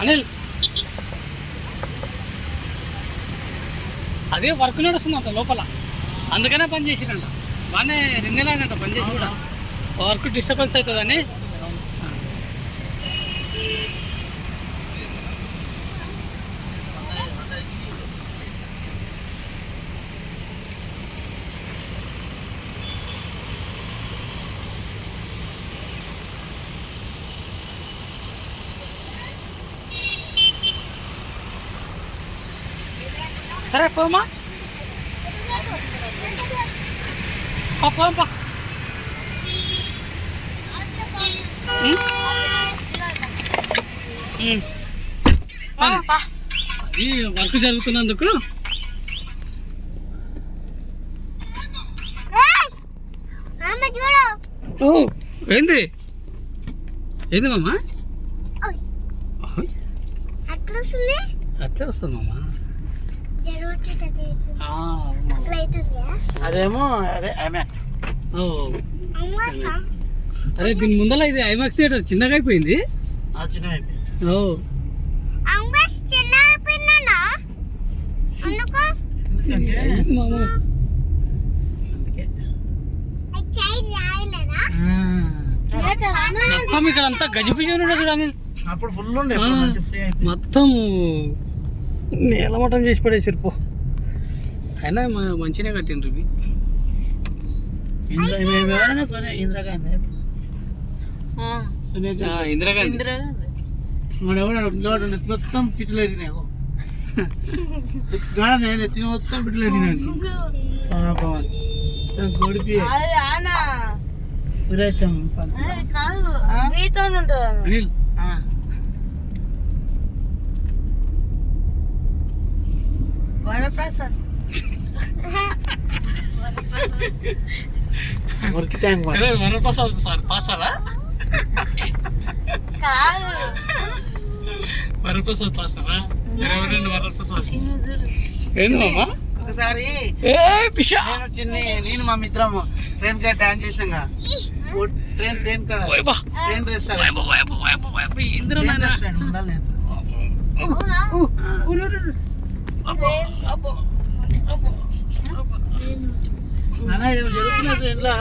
అనిల్. అదే వర్క్ నడుస్తుందంట లోపల. అందుకనే పని చేసిరంట. బాగానే రెండు నెలలంట పని చేసి కూడా. వర్క్ డిస్టర్బెన్స్ అవుతుందని. సరే పోమా పోమా ఈ వర్క్ జరుగుతున్నందుకు ఓ ఏంది ఏంది మామ అట్లా వస్తుంది అట్లే వస్తుంది మామ అదేమో అదే ఐమాక్స్ ఓ. అమ్మ సం- అరే దీని ముందర ఇది ఐమాక్స్ థియేటర్ చిన్నగా అయిపోయింది. మొత్తం ఇక్కడ అంతా గజిబిజి ఉండదు చూడండి అప్పుడు ఫుల్ ఉండే మొత్తం నేలమటం చేసి పడేసారు పో. అయినా మ- మంచిగానే కట్టిండ్రు ఇవి. ఇందిరాగాంధీ మొత్తం పిట్లు ఎరిగినాయి గాడ నేను నెత్తి మొత్తం పిట్లు కొడిపి విరాచం అనిల్ మురికి ట్యాంక్ వరప్రసాద్ సార్ పాస్టరా? వరప్రసాద్ పాస్టరా? ఎవరండి వరప్రసాద్. ఏంది మామ ఒకసారి. నేను చిన్ని నేను మా మిత్రం ట్రైన్ కాడ డాన్స్ చేసినాగా. ట్రైన్ ట్రైన్ కాడ. ఓయ్ బా. Train restaurant Indira. రెస్టారెంట్ ఉందా అబ్బో, అబ్బో, అబ్బో, అబ్బో. నాన్న ఇది జరుగుతున్న ట్రైన్లో